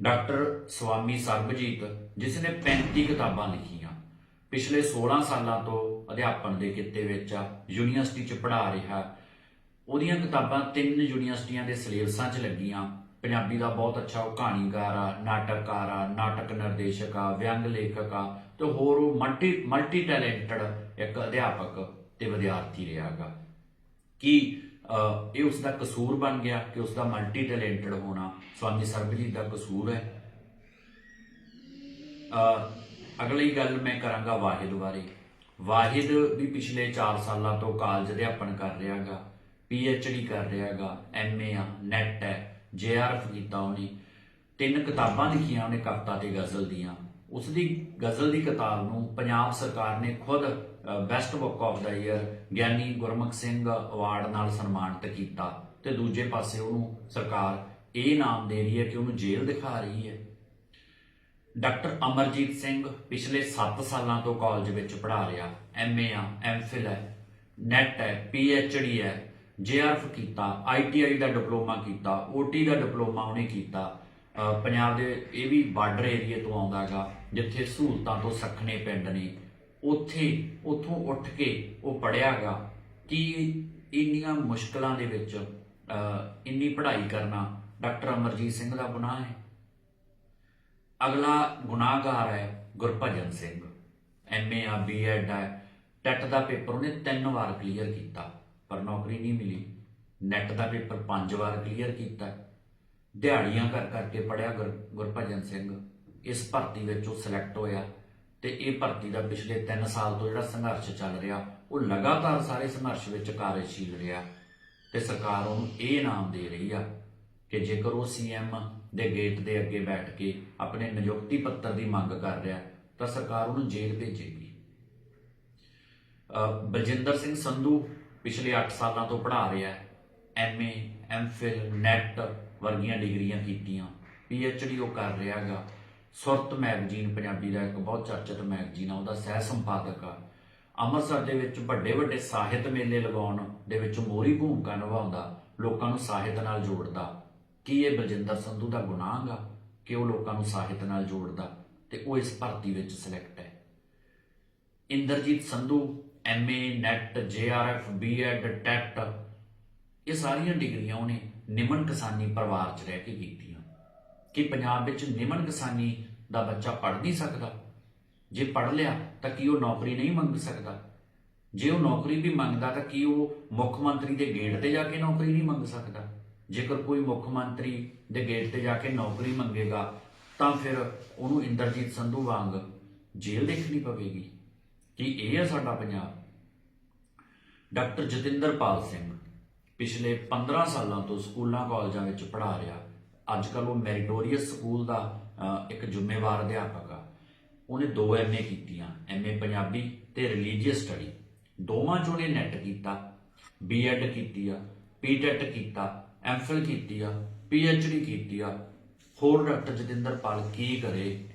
ਡਾਕਟਰ ਸਵਾਮੀ ਸਰਬਜੀਤ ਜਿਸ ਨੇ 35 ਕਿਤਾਬਾਂ ਲਿਖੀਆਂ। ਪਿਛਲੇ 16 ਸਾਲਾਂ ਤੋਂ ਅਧਿਆਪਨ ਦੇ ਕਿੱਤੇ ਵਿੱਚ ਆ, ਯੂਨੀਵਰਸਿਟੀ 'ਚ ਪੜ੍ਹਾ ਰਿਹਾ ਉਹਦੀਆਂ ਕਿਤਾਬਾਂ ਤਿੰਨ ਯੂਨੀਵਰਸਿਟੀਆਂ ਦੇ ਸਿਲੇਬਸਾਂ 'ਚ ਲੱਗੀਆਂ। ਪੰਜਾਬੀ ਦਾ ਬਹੁਤ ਅੱਛਾ ਉਹ ਕਹਾਣੀਕਾਰ ਆ ਨਾਟਕਕਾਰ ਆ ਨਾਟਕ ਨਿਰਦੇਸ਼ਕ ਆ ਵਿਅੰਗ ਲੇਖਕ ਆ ਤੇ ਹੋਰ ਉਹ ਮਲਟੀ ਮਲਟੀ ਟੈਲੈਂਟਡ ਇੱਕ ਅਧਿਆਪਕ ਤੇ ਵਿਦਿਆਰਥੀ ਰਿਹਾਗਾ ਕਿ ਅਹ, ਇਹ ਉਸ ਦਾ ਕਸੂਰ ਬਣ ਗਿਆ ਕਿ ਉਸ ਦਾ ਮਲਟੀ ਟੈਲੈਂਟਡ ਹੋਣਾ ਸਵਾਮੀ ਸਰਬਜੀਤ ਦਾ ਕਸੂਰ ਹੈ? ਅਗਲੀ ਗੱਲ ਮੈਂ ਕਰਾਂਗਾ ਵਾਹਿਦ ਬਾਰੇ। ਵਾਹਿਦ ਵੀ ਪਿਛਲੇ 4 ਸਾਲਾਂ ਤੋਂ ਕਾਲਜ ਅਧਿਆਪਨ ਕਰ ਰਿਹਾਗਾ ਡੀ ਕਰ ਰਿਹਾ ਐਮ ਏ ਆ ਨੈਟ ਹੈ, ਜੇ ਆਰ ਜੇਆਰਐਫ ਕੀਤਾ ਉਹਨੇ। ਤਿੰਨ ਕਿਤਾਬਾਂ ਲਿਖੀਆਂ ਉਹਨੇ ਕਵਿਤਾ ਤੇ ਗਜ਼ਲ ਦੀਆਂ। ਉਸ ਦੀ ਗਜ਼ਲ ਦੀ ਕਿਤਾਬ ਨੂੰ ਪੰਜਾਬ ਸਰਕਾਰ ਨੇ ਖੁਦ best book of the year Giani Gurmukh Singh award ਨਾਲ ਸਨਮਾਨਿਤ ਕੀਤਾ ਤੇ ਦੂਜੇ ਪਾਸੇ ਉਹਨੂੰ ਸਰਕਾਰ ਇਹ ਨਾਮ ਦੇ ਰਹੀ ਹੈ ਕਿ ਉਹਨੂੰ ਜੇਲ੍ਹ ਦਿਖਾ ਰਹੀ ਹੈ। ਡਾਕਟਰ ਅਮਰਜੀਤ ਸਿੰਘ ਪਿਛਲੇ 7 ਸਾਲਾਂ ਤੋਂ ਕਾਲਜ ਵਿੱਚ ਪੜ੍ਹਾ ਰਿਹਾ ਐਮਏ ਆ ਐਮਫਿਲ ਹੈ ਨੈਟ ਹੈ ਡੀ ਹੈ ਜੇਆਰਐਫ ਕੀਤਾ ਆਈਟੀਆਈ ਦਾ ਡਿਪਲੋਮਾ ਕੀਤਾ ਓਟੀ ਦਾ ਡਿਪਲੋਮਾ ਉਹਨੇ ਕੀਤਾ। ਪੰਜਾਬ ਦੇ ਇਹ ਵੀ ਬਾਰਡਰ ਏਰੀਆ ਤੋਂ ਆਉਂਦਾਗਾ ਜਿੱਥੇ ਸਹੂਲਤਾਂ ਤੋਂ ਸੱਖਣੇ ਪਿੰਡ ਨੇ। ਉੱਥੇ, ਉੱਥੋਂ ਉੱਠ ਕੇ ਉਹ ਪੜਿਆਗਾ ਕਿ ਇੰਨੀਆਂ ਮੁਸ਼ਕਲਾਂ ਦੇ ਵਿੱਚ ਇੰਨੀ ਪੜ੍ਹਾਈ ਕਰਨਾ ਡਾਕਟਰ ਅਮਰਜੀਤ ਸਿੰਘ ਦਾ ਗੁਨਾਹ ਹੈ। ਅਗਲਾ ਗੁਨਾਹਗਾਰ ਹੈ ਗੁਰਭਜਨ ਸਿੰਘ। ਐਮਏ ਆ ਬੀਐਡ ਹੈ। ਟੈਟ ਦਾ ਪੇਪਰ ਉਹਨੇ ਤਿੰਨ ਵਾਰ ਕਲੀਅਰ ਕੀਤਾ। ਪਰ ਨੌਕਰੀ ਨਹੀਂ ਮਿਲੀ। ਨੈਟ ਦਾ ਪੇਪਰ ਪੰਜ ਵਾਰ ਕਲੀਅਰ ਕੀਤਾ। ਦਿਹਾੜੀਆਂ ਕਰ ਕਰਕੇ ਪੜਿਆ ਗੁਰਭਜਨ ਸਿੰਘ। ਇਸ ਭਰਤੀ ਵਿੱਚ ਉਹ ਸਿਲੈਕਟ ਹੋਇਆ ਤੇ ਇਹ ਭਰਤੀ ਦਾ ਪਿਛਲੇ 3 ਸਾਲ ਤੋਂ ਜਿਹੜਾ ਸੰਘਰਸ਼ ਚੱਲ ਰਿਹਾ, ਉਹ ਲਗਾਤਾਰ ਸਾਰੇ ਸੰਘਰਸ਼ ਵਿੱਚ ਕਾਰਜਸ਼ੀਲ ਰਿਹਾ ਤੇ ਸਰਕਾਰ ਉਹਨੂੰ ਇਹ ਇਨਾਮ ਦੇ ਰਹੀ ਆ ਕਿ ਜੇਕਰ ਉਹ ਸੀਐਮ ਦੇ ਗੇਟ ਦੇ ਅੱਗੇ ਬੈਠ ਕੇ ਆਪਣੇ ਨਿਯੁਕਤੀ ਪੱਤਰ ਦੀ ਮੰਗ ਕਰ ਰਿਹਾ, ਤਾਂ ਸਰਕਾਰ ਉਹਨੂੰ ਜੇਲ੍ਹ ਭੇਜੇਗੀ। ਬਲਜਿੰਦਰ ਸਿੰਘ ਸੰਧੂ ਪਿਛਲੇ 8 ਸਾਲਾਂ ਤੋਂ ਪੜ੍ਹਾ ਰਿਹਾ ਹੈ। ਐਮਏ ਐਮਫਿਲ ਨੈਟ ਵਰਗੀਆਂ ਡਿਗਰੀਆਂ ਕੀਤੀਆਂ। ਪੀਐਚਡੀ ਉਹ ਕਰ ਰਿਹਾ ਹੈਗਾ। ਸੁਰਤ ਮੈਗਜ਼ੀਨ, ਪੰਜਾਬੀ ਦਾ ਇੱਕ ਬਹੁਤ ਚਰਚਿਤ ਮੈਗਜ਼ੀਨ ਆ, ਉਹਦਾ ਸਹਿ ਸੰਪਾਦਕ ਆ। ਅੰਮ੍ਰਿਤਸਰ ਦੇ ਵਿੱਚ ਵੱਡੇ ਵੱਡੇ ਸਾਹਿਤ ਮੇਲੇ ਲਗਾਉਣ ਦੇ ਵਿੱਚ ਮੋਰੀ ਭੂਮਿਕਾ ਨਿਭਾਉਂਦਾ, ਲੋਕਾਂ ਨੂੰ ਸਾਹਿਤ ਨਾਲ ਜੋੜਦਾ। ਕੀ ਇਹ ਬਲਜਿੰਦਰ ਸੰਧੂ ਦਾ ਗੁਨਾਹ ਆ ਕਿ ਉਹ ਲੋਕਾਂ ਨੂੰ ਸਾਹਿਤ ਨਾਲ ਜੋੜਦਾ ਤੇ ਉਹ ਇਸ ਭਰਤੀ ਵਿੱਚ ਸਿਲੈਕਟ ਹੈ? Inderjit Sandhu MA NET JRF BEd TET ਇਹ ਸਾਰੀਆਂ ਡਿਗਰੀਆਂ ਉਹਨੇ ਨਿਮਨ ਕਿਸਾਨੀ ਪਰਿਵਾਰ 'ਚ ਰਹਿ ਕੇ ਕੀਤੀਆਂ। ਕਿ ਪੰਜਾਬ ਵਿੱਚ ਨਿਮਨ ਕਿਸਾਨੀ ਦਾ ਬੱਚਾ ਪੜ੍ਹ ਨਹੀਂ ਸਕਦਾ। ਜੇ ਪੜ੍ਹ ਲਿਆ ਤਾਂ ਕੀ ਉਹ ਨੌਕਰੀ ਨਹੀਂ ਮੰਗ ਸਕਦਾ? ਜੇ ਉਹ ਨੌਕਰੀ ਵੀ ਮੰਗਦਾ ਤਾਂ ਕੀ ਉਹ ਮੁੱਖ ਮੰਤਰੀ ਦੇ ਗੇਟ ਤੇ ਜਾ ਕੇ ਨੌਕਰੀ ਨਹੀਂ ਮੰਗ ਸਕਦਾ? ਜੇਕਰ ਕੋਈ ਮੁੱਖ ਮੰਤਰੀ ਦੇ ਗੇਟ ਤੇ ਜਾ ਕੇ ਨੌਕਰੀ ਮੰਗੇਗਾ, ਤਾਂ ਫਿਰ ਉਹਨੂੰ ਇੰਦਰਜੀਤ ਸੰਧੂ ਵਾਂਗ ਜੇਲ੍ਹ ਦੇਖਣੀ ਪਵੇਗੀ। ਕਿ ਇਹ ਹੈ ਸਾਡਾ ਪੰਜਾਬ। ਡਾਕਟਰ ਜਤਿੰਦਰਪਾਲ ਸਿੰਘ ਪਿਛਲੇ 15 ਸਾਲਾਂ ਤੋਂ ਸਕੂਲਾਂ ਕਾਲਜਾਂ ਵਿੱਚ ਪੜ੍ਹਾ ਰਿਹਾ। ਅੱਜ ਕੱਲ ਉਹ ਮੈਰੀਟੋਰੀਅਸ ਸਕੂਲ ਦਾ ਇੱਕ ਜ਼ਿੰਮੇਵਾਰ ਅਧਿਆਪਕ ਆ। ਉਹਨੇ ਦੋ ਐਮਏ ਕੀਤੀਆਂ ਐਮਏ ਪੰਜਾਬੀ ਤੇ ਰਿਲੀਜੀਅਸ ਸਟੱਡੀ ਦੋਵਾਂ ਚੋਂ ਉਹਨੇ ਨੈਟ ਕੀਤਾ ਬੀਐਡ ਕੀਤੀ ਆ ਪੀਟੈਟ ਕੀਤਾ ਐਮਫਿਲ ਕੀਤੀ ਆ ਪੀਐਚਡੀ ਕੀਤੀ ਆ। ਹੋਰ ਡਾਕਟਰ ਜਤਿੰਦਰਪਾਲ ਕੀ ਕਰੇ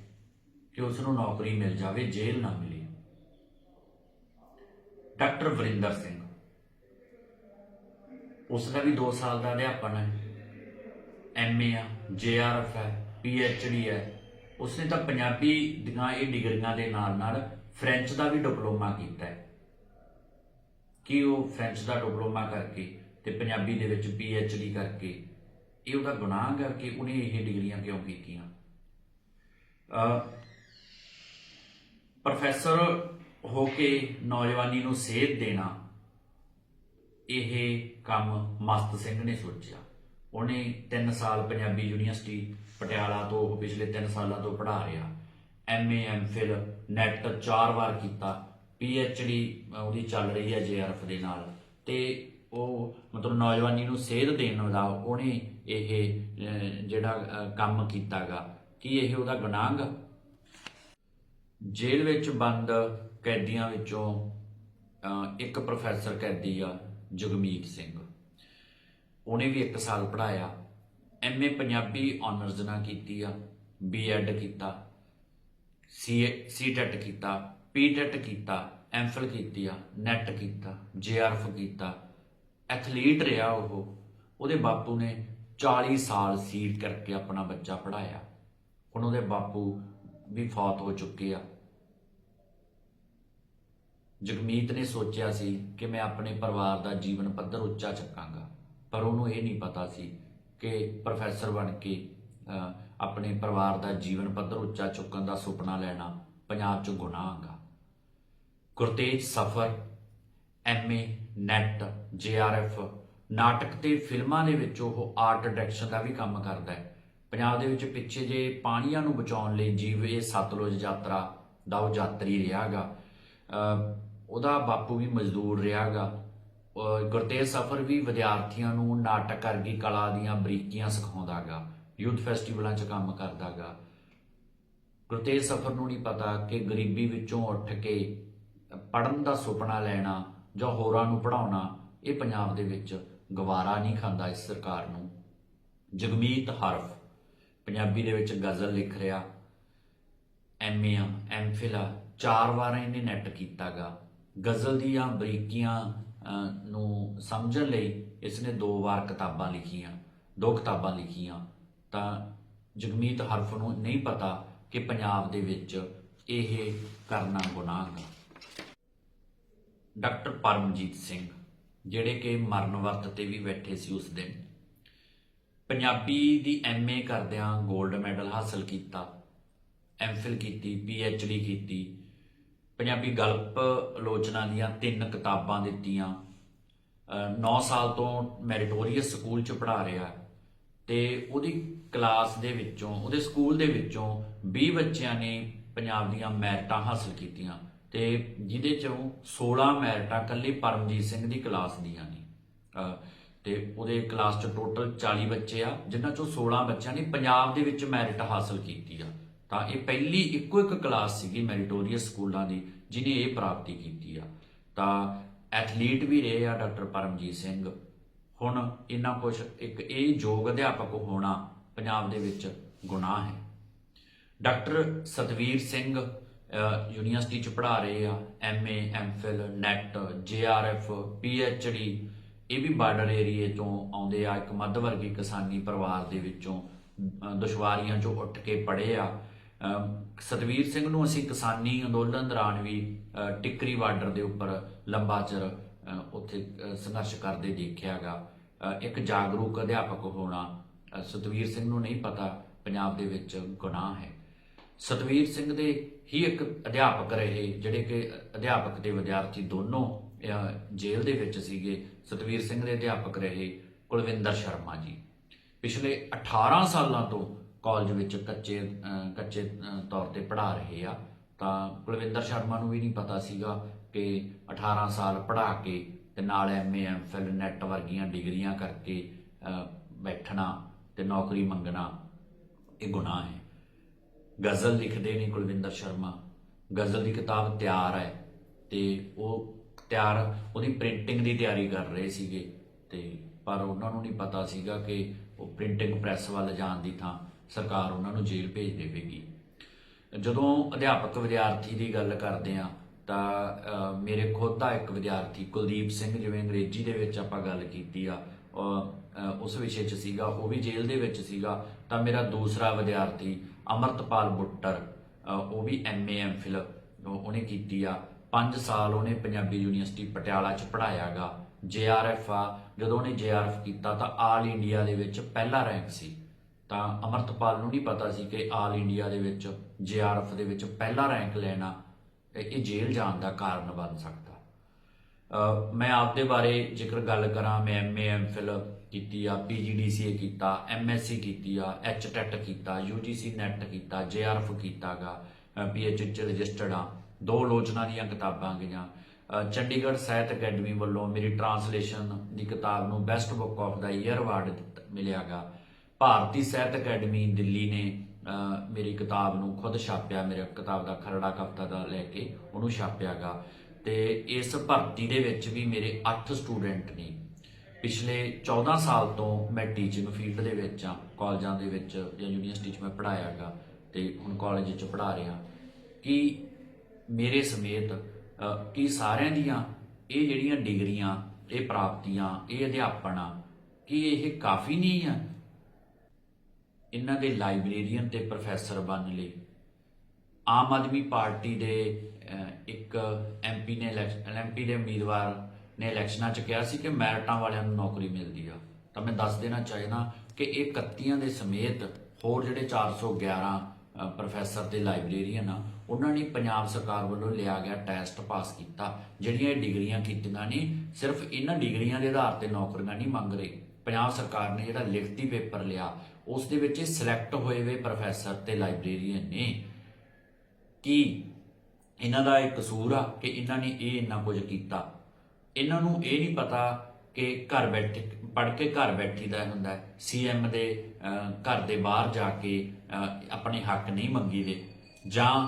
ਕਿ ਉਸ ਨੂੰ ਨੌਕਰੀ ਮਿਲ ਜਾਵੇ, ਜੇਲ੍ਹ ਨਾ ਮਿਲੇ। ਡਾਕਟਰ ਵਰਿੰਦਰ ਸਿੰਘ ਉਸ ਦਾ ਵੀ 2 ਸਾਲ ਦਾ ਅਧਿਆਪਨ ਹੈ। ਐਮਏ ਆ ਜੇਆਰਐਫ ਹੈ ਪੀਐਚਡੀ ਹੈ। ਉਸਨੇ ਤਾਂ ਪੰਜਾਬੀ ਦੀਆਂ ਇਹ ਡਿਗਰੀਆਂ ਦੇ ਨਾਲ ਨਾਲ ਫ੍ਰੈਂਚ ਦਾ ਵੀ ਡਿਪਲੋਮਾ ਕੀਤਾ ਹੈ। ਕਿ ਉਹ ਫ੍ਰੈਂਚ ਦਾ ਡਿਪਲੋਮਾ ਕਰਕੇ ਤੇ ਪੰਜਾਬੀ ਦੇ ਵਿੱਚ ਪੀਐਚਡੀ ਕਰਕੇ ਇਹ ਉਹਦਾ ਗੁਨਾਹ ਕਰਕੇ ਉਹਨੇ ਇਹ ਡਿਗਰੀਆਂ ਕਿਉਂ ਕੀਤੀਆਂ? ਪ੍ਰੋਫੈਸਰ ਹੋ ਕੇ ਨੌਜਵਾਨੀ ਨੂੰ ਸੇਧ ਦੇਣਾ ਇਹ ਕੰਮ ਮਸਤ ਸਿੰਘ ਨੇ ਸੋਚਿਆ। ਉਹਨੇ 3 ਸਾਲ ਪੰਜਾਬੀ ਯੂਨੀਵਰਸਿਟੀ ਪਟਿਆਲਾ ਤੋਂ ਉਹ ਪਿਛਲੇ 3 ਸਾਲਾਂ ਤੋਂ ਪੜ੍ਹਾ ਰਿਹਾ। ਐਮਏ ਐਮਫਿਲ ਨੈਟ 4 ਵਾਰ ਕੀਤਾ। ਪੀਐਚਡੀ ਉਹਦੀ ਚੱਲ ਰਹੀ ਹੈ ਜੇਆਰਐਫ ਦੇ ਨਾਲ। ਤੇ ਉਹ ਮਤਲਬ ਨੌਜਵਾਨੀ ਨੂੰ ਸੇਧ ਦੇਣ ਦਾ ਉਹਨੇ ਇਹ ਜਿਹੜਾ ਅਹ, ਕੰਮ ਕੀਤਾਗਾ। ਕੀ ਇਹ ਉਹਦਾ ਗੁਨਾਹ ਗਾ ਜੇਲ੍ਹ ਵਿੱਚ ਬੰਦ ਕੈਦੀਆਂ ਵਿੱਚੋਂ ਇੱਕ ਪ੍ਰੋਫੈਸਰ ਕੈਦੀ ਆ। ਜਗਮੀਤ ਸਿੰਘ। ਉਹਨੇ ਵੀ 1 ਸਾਲ ਪੜਾਇਆ ਐਮਏ ਪੰਜਾਬੀ ਆਨਰਸ ਨਾਲ ਕੀਤੀ ਆ ਬੀਐਡ ਕੀਤਾ ਸੀ ਸੀਟੈਟ ਕੀਤਾ ਪੀਟੈਟ ਕੀਤਾ ਐਮਫਿਲ ਕੀਤੀ ਆ ਨੈਟ ਕੀਤਾ ਜੇਆਰਐਫ ਕੀਤਾ। ਐਥਲੀਟ ਰਿਹਾ ਉਹ। ਉਹਦੇ ਬਾਪੂ ਨੇ 40 ਸਾਲ ਸੀਟ ਕਰਕੇ ਆਪਣਾ ਬੱਚਾ ਪੜਾਇਆ ਹੁਣ ਉਹਦੇ ਬਾਪੂ ਵੀ ਫੌਤ ਹੋ ਚੁੱਕੇ ਆ। ਜਗਮੀਤ ਨੇ ਸੋਚਿਆ ਸੀ ਕਿ ਮੈਂ ਆਪਣੇ ਪਰਿਵਾਰ ਦਾ ਜੀਵਨ ਪੱਧਰ ਉੱਚਾ ਚੱਕਾਂਗਾ, ਪਰ ਉਹਨੂੰ ਇਹ ਨਹੀਂ ਪਤਾ ਸੀ ਕਿ ਪ੍ਰੋਫੈਸਰ ਬਣ ਕੇ ਆਪਣੇ ਪਰਿਵਾਰ ਦਾ ਜੀਵਨ ਪੱਧਰ ਉੱਚਾ ਚੁੱਕਣ ਦਾ ਸੁਪਨਾ ਲੈਣਾ ਪੰਜਾਬ 'ਚ ਗੁਨਾਹ ਹੈਗਾ ਗੁਰਤੇਜ ਸਫਰ ਐਮਏ ਨੈਟ ਜੇਆਰਐਫ ਨਾਟਕ ਤੇ ਫਿਲਮਾਂ ਦੇ ਵਿੱਚ ਉਹ ਆਰਟ ਡਾਇਰੈਕਸ਼ਨ ਦਾ ਵੀ ਕੰਮ ਕਰਦਾ ਹੈ। ਪੰਜਾਬ ਦੇ ਵਿੱਚ ਪਿੱਛੇ ਜੇ ਪਾਣੀਆਂ ਨੂੰ ਬਚਾਉਣ ਲਈ ਜੀਵ ਇਹ ਸਤਲੁਜ ਯਾਤਰਾ ਦਾ ਉਹ ਯਾਤਰੀ ਰਿਹਾਗਾ ਉਹਦਾ ਬਾਪੂ ਵੀ ਮਜ਼ਦੂਰ ਰਿਹਾਗਾ। ਗੁਰਤੇਜ ਸਫਰ ਵੀ ਵਿਦਿਆਰਥੀਆਂ ਨੂੰ ਨਾਟਕ ਕਰਗੀ ਕਲਾ ਦੀਆਂ ਬਰੀਕੀਆਂ ਸਿਖਾਉਂਦਾਗਾ, ਯੂਥ ਫੈਸਟੀਵਲਾਂ 'ਚ ਕੰਮ ਕਰਦਾਗਾ। ਗੁਰਤੇਜ ਸਫਰ ਨੂੰ ਨਹੀਂ ਪਤਾ ਕਿ ਗਰੀਬੀ ਵਿੱਚੋਂ ਉੱਠ ਕੇ ਪੜਨ ਦਾ ਸੁਪਨਾ ਲੈਣਾ ਜਾਂ ਹੋਰਾਂ ਨੂੰ ਪੜਾਉਣਾ ਇਹ ਪੰਜਾਬ ਦੇ ਵਿੱਚ ਗਵਾਰਾ ਨਹੀਂ ਖਾਂਦਾ ਇਸ ਸਰਕਾਰ ਨੂੰ। ਜਗਮੀਤ ਹਰਫ, ਪੰਜਾਬੀ ਦੇ ਵਿੱਚ ਗਜ਼ਲ ਲਿਖ ਰਿਹਾ। ਐਮਏ ਐਮਫਿਲ ਚਾਰ ਵਾਰ ਇਹਨੇ ਨੈਟ ਕੀਤਾਗਾ। ਗਜ਼ਲ ਦੀਆਂ ਬਰੀਕੀਆਂ ਨੂੰ ਸਮਝਣ ਲਈ ਇਸ ਨੇ ਦੋ ਵਾਰ ਕਿਤਾਬਾਂ ਲਿਖੀਆਂ, ਦੋ ਕਿਤਾਬਾਂ ਲਿਖੀਆਂ। ਤਾਂ ਜਗਮੀਤ ਹਰਫ ਨੂੰ ਨਹੀਂ ਪਤਾ ਕਿ ਪੰਜਾਬ ਦੇ ਵਿੱਚ ਇਹ ਕਰਨਾ ਗੁਨਾਹ ਹੈ। ਡਾਕਟਰ ਪਰਮਜੀਤ ਸਿੰਘ, ਜਿਹੜੇ ਕਿ ਮਰਨ ਵਰਤ ਤੇ ਵੀ ਬੈਠੇ ਸੀ ਉਸ ਦਿਨ। ਪੰਜਾਬੀ ਦੀ ਐਮਏ ਕਰਦਿਆਂ 골ਡ ਮੈਡਲ ਹਾਸਲ ਕੀਤਾ ਐਮਫਿਲ ਕੀਤੀ ਪੀਐਚਡੀ ਕੀਤੀ ਪੰਜਾਬੀ ਗਲਪ ਆਲੋਚਨਾ ਦੀਆਂ ਤਿੰਨ ਕਿਤਾਬਾਂ ਦਿੱਤੀਆਂ। 9 ਸਾਲ ਤੋਂ ਮੈਰੀਟੋਰੀਅਸ ਸਕੂਲ ਚ ਪੜ੍ਹਾ ਰਿਹਾ ਤੇ ਉਹਦੀ ਕਲਾਸ ਦੇ ਵਿੱਚੋਂ, ਉਹਦੇ ਸਕੂਲ ਦੇ ਵਿੱਚੋਂ 20 ਬੱਚਿਆਂ ਨੇ ਪੰਜਾਬ ਦੀਆਂ ਮੈਰਿਟਾਂ ਹਾਸਲ ਕੀਤੀਆਂ ਤੇ ਜਿਹਦੇ ਚੋਂ 16 ਮੈਰਿਟਾਂ ਇਕੱਲੇ ਪਰਮਜੀਤ ਸਿੰਘ ਦੀ ਕਲਾਸ ਦੀਆਂ ਨੇ। ਅਹ ਤੇ ਉਹਦੇ ਕਲਾਸ ਚ ਟੋਟਲ 40 ਬੱਚੇ ਆ, ਜਿਨ੍ਹਾਂ ਚੋਂ 16 ਬੱਚਿਆਂ ਨੇ ਪੰਜਾਬ ਦੇ ਵਿੱਚ ਮੈਰਿਟ ਹਾਸਲ ਕੀਤੀ ਆ। ਤਾਂ ਇਹ ਪਹਿਲੀ ਇੱਕੋ ਇੱਕ ਕਲਾਸ ਸੀਗੀ ਮੈਰੀਟੋਰੀਅਸ ਸਕੂਲਾਂ ਦੀ। ਜਿਨੇ ਇਹ ਪ੍ਰਾਪਤੀ ਕੀਤੀ ਆ, ਤਾਂ ਐਥਲੀਟ ਵੀ ਰਹੇ ਆ ਡਾਕਟਰ ਪਰਮਜੀਤ ਸਿੰਘ। ਹੁਣ ਇਹਨਾਂ ਕੁਝ ਇੱਕ ਇਹ ਯੋਗ ਅਧਿਆਪਕ ਹੋਣਾ ਪੰਜਾਬ ਦੇ ਵਿੱਚ ਗੁਨਾਹ ਹੈ। ਡਾਕਟਰ ਸਤਵੀਰ ਸਿੰਘ ਯੂਨੀਵਰਸਿਟੀ ਚ ਪੜ੍ਹਾ ਰਹੇ ਆ MA MPhil NET JRF PhD ਇਹ ਵੀ ਬਾਰਡਰ ਏਰੀਏ ਤੋਂ ਆਉਂਦੇ ਆ, ਇੱਕ ਮੱਧ ਵਰਗੀ ਕਿਸਾਨੀ ਪਰਿਵਾਰ ਦੇ ਵਿੱਚੋਂ ਦੁਸ਼ਵਾਰੀਆਂ ਚੋਂ ਉੱਠ ਕੇ ਪੜ੍ਹੇ ਆ। ਸਤਵੀਰ ਸਿੰਘ ਨੂੰ ਅਸੀਂ ਕਿਸਾਨੀ ਅੰਦੋਲਨ ਦੌਰਾਨ ਵੀ ਟਿੱਕਰੀ ਬਾਰਡਰ ਦੇ ਉੱਪਰ ਲੰਬਾ ਚਿਰ ਉੱਥੇ ਸੰਘਰਸ਼ ਕਰਦੇ ਦੇਖਿਆਗਾ। ਇੱਕ ਜਾਗਰੂਕ ਅਧਿਆਪਕ ਹੋਣਾ ਸਤਵੀਰ ਸਿੰਘ ਨੂੰ ਨਹੀਂ ਪਤਾ ਪੰਜਾਬ ਦੇ ਵਿੱਚ ਗੁਨਾਹ ਹੈ। ਸਤਵੀਰ ਸਿੰਘ ਦੇ ਹੀ ਇੱਕ ਅਧਿਆਪਕ ਰਹੇ, ਜਿਹੜੇ ਕਿ ਅਧਿਆਪਕ ਤੇ ਵਿਦਿਆਰਥੀ ਦੋਨੋਂ ਜੇਲ੍ਹ ਦੇ ਵਿੱਚ ਸੀਗੇ। ਸਤਵੀਰ ਸਿੰਘ ਦੇ ਅਧਿਆਪਕ ਰਹੇ ਕੁਲਵਿੰਦਰ ਸ਼ਰਮਾ ਜੀ। ਪਿਛਲੇ 18 ਸਾਲਾਂ ਤੋਂ ਕਾਲਜ ਵਿੱਚ ਕੱਚੇ ਕੱਚੇ ਤੌਰ ਤੇ ਪੜ੍ਹਾ ਰਹੇ ਆ। ਤਾਂ ਕੁਲਵਿੰਦਰ ਸ਼ਰਮਾ ਨੂੰ ਵੀ ਨਹੀਂ ਪਤਾ ਸੀਗਾ ਕਿ 18 ਸਾਲ ਪੜ੍ਹਾ ਕੇ ਤੇ ਨਾਲ ਐਮਏ ਐਮਫਿਲ ਨੈਟ ਵਰਗੀਆਂ ਡਿਗਰੀਆਂ ਕਰਕੇ ਬੈਠਣਾ ਤੇ ਨੌਕਰੀ ਮੰਗਣਾ, ਇਹ ਗੁਨਾਹ ਹੈ। ਗਜ਼ਲ ਲਿਖਦੇ ਨੇ ਕੁਲਵਿੰਦਰ ਸ਼ਰਮਾ। ਗਜ਼ਲ ਦੀ ਕਿਤਾਬ ਤਿਆਰ ਹੈ ਤੇ ਉਹ ਤਿਆਰ, ਉਹਦੀ ਪ੍ਰਿੰਟਿੰਗ ਦੀ ਤਿਆਰੀ ਕਰ ਰਹੇ ਸੀਗੇ ਤੇ ਪਰ ਉਹਨਾਂ ਨੂੰ ਨਹੀਂ ਪਤਾ ਸੀਗਾ ਕਿ ਉਹ ਪ੍ਰਿੰਟਿੰਗ ਪ੍ਰੈਸ ਵੱਲ ਜਾਣ ਦੀ ਥਾਂ ਸਰਕਾਰ ਉਹਨਾਂ ਨੂੰ ਜੇਲ੍ਹ ਭੇਜ ਦੇਵੇਗੀ। ਜਦੋਂ ਅਧਿਆਪਕ ਵਿਦਿਆਰਥੀ ਦੀ ਗੱਲ ਕਰਦੇ ਆ ਤਾਂ ਮੇਰੇ ਖੁਦ ਦਾ ਇੱਕ ਵਿਦਿਆਰਥੀ ਕੁਲਦੀਪ ਸਿੰਘ, ਜਿਵੇਂ ਅੰਗਰੇਜ਼ੀ ਦੇ ਵਿੱਚ ਆਪਾਂ ਗੱਲ ਕੀਤੀ ਆ ਉਸ ਵਿਸ਼ੇ 'ਚ ਸੀਗਾ, ਉਹ ਵੀ ਜੇਲ੍ਹ ਦੇ ਵਿੱਚ ਸੀਗਾ। ਤਾਂ ਮੇਰਾ ਦੂਸਰਾ ਵਿਦਿਆਰਥੀ ਅਮਰਤਪਾਲ ਬੁੱਟਰ ਉਹ ਵੀ ਐਮਏ ਐਮਫਿਲ ਉਹਨੇ ਕੀਤੀ ਆ। 5 ਸਾਲ ਉਹਨੇ ਪੰਜਾਬੀ ਯੂਨੀਵਰਸਿਟੀ ਪਟਿਆਲਾ 'ਚ ਪੜ੍ਹਾਇਆਗਾ। ਜੇਆਰਐਫ ਆ, ਜਦੋਂ ਉਹਨੇ ਜੇਆਰਐਫ ਕੀਤਾ ਤਾਂ ਆਲ ਇੰਡੀਆ ਦੇ ਵਿੱਚ ਪਹਿਲਾ ਰੈਂਕ ਸੀ। ਤਾਂ ਅਮਰਤਪਾਲ ਨੂੰ ਨਹੀਂ ਪਤਾ ਸੀ ਕਿ ਆਲ ਇੰਡੀਆ ਦੇ ਵਿੱਚ ਜੇਆਰਐਫ ਦੇ ਵਿੱਚ ਪਹਿਲਾ ਰੈਂਕ ਲੈਣਾ ਇਹ ਜੇਲ੍ਹ ਜਾਣ ਦਾ ਕਾਰਨ ਬਣ ਸਕਦਾ। ਮੈਂ ਆਪਦੇ ਬਾਰੇ ਜੇਕਰ ਗੱਲ ਕਰਾਂ, ਮੈਂ ਐਮਏ ਐਮਫਿਲ ਕੀਤੀ ਆ ਪੀਜੀਡੀਸੀਏ ਕੀਤਾ ਐਮਐਸਸੀ ਕੀਤੀ ਆ ਐਚਟੈਟ ਕੀਤਾ ਯੂਜੀਸੀ ਨੈਟ ਕੀਤਾ ਜੇਆਰਐਫ ਕੀਤਾਗਾ ਪੀਐਚਡੀ ਚ ਰਜਿਸਟਰਡ ਆ, ਦੋ ਲੋਚਨਾ ਦੀਆਂ ਕਿਤਾਬਾਂ ਗਈਆਂ। ਚੰਡੀਗੜ੍ਹ ਸਾਹਿਤ ਅਕੈਡਮੀ ਵੱਲੋਂ ਮੇਰੀ ਟਰਾਂਸਲੇਸ਼ਨ ਦੀ ਕਿਤਾਬ ਨੂੰ best book of the year award ਮਿਲਿਆਗਾ Bharatiya Sahitya academy Delhi ਨੇ ਮੇਰੀ ਕਿਤਾਬ ਨੂੰ ਖੁਦ ਛਾਪਿਆ ਮੇਰੇ ਕਿਤਾਬ ਦਾ ਖਰੜਾ ਕਵਿਤਾ ਦਾ ਲੈ ਕੇ ਉਹਨੂੰ ਛਾਪਿਆਗਾ। ਤੇ ਇਸ ਭਰਤੀ ਦੇ ਵਿੱਚ ਵੀ ਮੇਰੇ 8 ਸਟੂਡੈਂਟ ਨੇ। ਪਿਛਲੇ 14 ਸਾਲ ਤੋਂ ਮੈਂ ਟੀਚਿੰਗ ਫੀਲਡ ਦੇ ਵਿੱਚ ਆ ਕਾਲਜਾਂ ਦੇ ਵਿੱਚ ਜਾਂ ਯੂਨੀਵਰਸਿਟੀ 'ਚ ਮੈਂ ਪੜ੍ਹਾਇਆਗਾ ਤੇ ਹੁਣ ਕਾਲਜ 'ਚ ਪੜ੍ਹਾ ਰਿਹਾ। ਕਿ ਮੇਰੇ ਸਮੇਤ ਅਹ, ਕੀ ਸਾਰਿਆਂ ਦੀਆਂ ਇਹ ਜਿਹੜੀਆਂ ਡਿਗਰੀਆਂ ਇਹ ਪ੍ਰਾਪਤੀਆਂ ਇਹ ਅਧਿਆਪਨ ਆ ਕਿ ਇਹ ਕਾਫੀ ਨਹੀਂ ਆ? ਇਹਨਾਂ ਦੇ ਲਾਇਬ੍ਰੇਰੀਅਨ ਤੇ ਪ੍ਰੋਫੈਸਰ ਬਣਨ ਲਈ। ਆਮ ਆਦਮੀ ਪਾਰਟੀ ਦੇ ਅਹ, ਇੱਕ ਐਮਪੀ ਨੇ ਐਮਪੀ ਦੇ ਉਮੀਦਵਾਰ ਨੇ ਇਲੈਕਸ਼ਨਾਂ 'ਚ ਕਿਹਾ ਸੀ ਕਿ ਮੈਰਿਟਾਂ ਵਾਲਿਆਂ ਨੂੰ ਨੌਕਰੀ ਮਿਲਦੀ ਆ। ਤਾਂ ਮੈਂ ਦੱਸ ਦੇਣਾ ਚਾਹੀਦਾ ਕਿ ਇਹ 31 ਦੇ ਸਮੇਤ ਹੋਰ ਜਿਹੜੇ 411 ਅਹ, ਪ੍ਰੋਫੈਸਰ ਤੇ ਲਾਇਬ੍ਰੇਰੀਅਨ ਆ ਉਹਨਾਂ ਨੇ ਪੰਜਾਬ ਸਰਕਾਰ ਵੱਲੋਂ ਲਿਆ ਗਿਆ ਟੈਸਟ ਪਾਸ ਕੀਤਾ ਜਿਹੜੀਆਂ ਇਹ ਡਿਗਰੀਆਂ ਕੀਤੀਆਂ ਨੇ ਸਿਰਫ ਇਹਨਾਂ ਡਿਗਰੀਆਂ ਦੇ ਆਧਾਰ ਤੇ ਨੌਕਰੀਆਂ ਨਹੀਂ ਮੰਗ ਰਹੇ। ਪੰਜਾਬ ਸਰਕਾਰ ਨੇ ਜਿਹੜਾ ਲਿਖਤੀ ਪੇਪਰ ਲਿਆ ਉਸ ਦੇ ਵਿੱਚ ਸਿਲੈਕਟ ਹੋਏ ਹੋਏ ਪ੍ਰੋਫੈਸਰ ਤੇ ਲਾਇਬ੍ਰੇਰੀਅਨ ਨੇ ਕਿ ਇਹਨਾਂ ਦਾ ਇਹ ਕਸੂਰ ਆ ਕਿ ਇਹਨਾਂ ਨੇ ਇਹ ਇੰਨਾ ਕੁਝ ਕੀਤਾ। ਇਹਨਾਂ ਨੂੰ ਇਹ ਨਹੀਂ ਪਤਾ ਕਿ ਘਰ ਬੈਠੇ ਪੜ ਕੇ ਘਰ ਬੈਠੀ ਦਾ ਹੁੰਦਾ ਸੀਐਮ ਦੇ ਘਰ ਦੇ ਬਾਹਰ ਜਾ ਕੇ ਆਪਣੇ ਹੱਕ ਨਹੀਂ ਮੰਗੀਦੇ। ਜਾਂ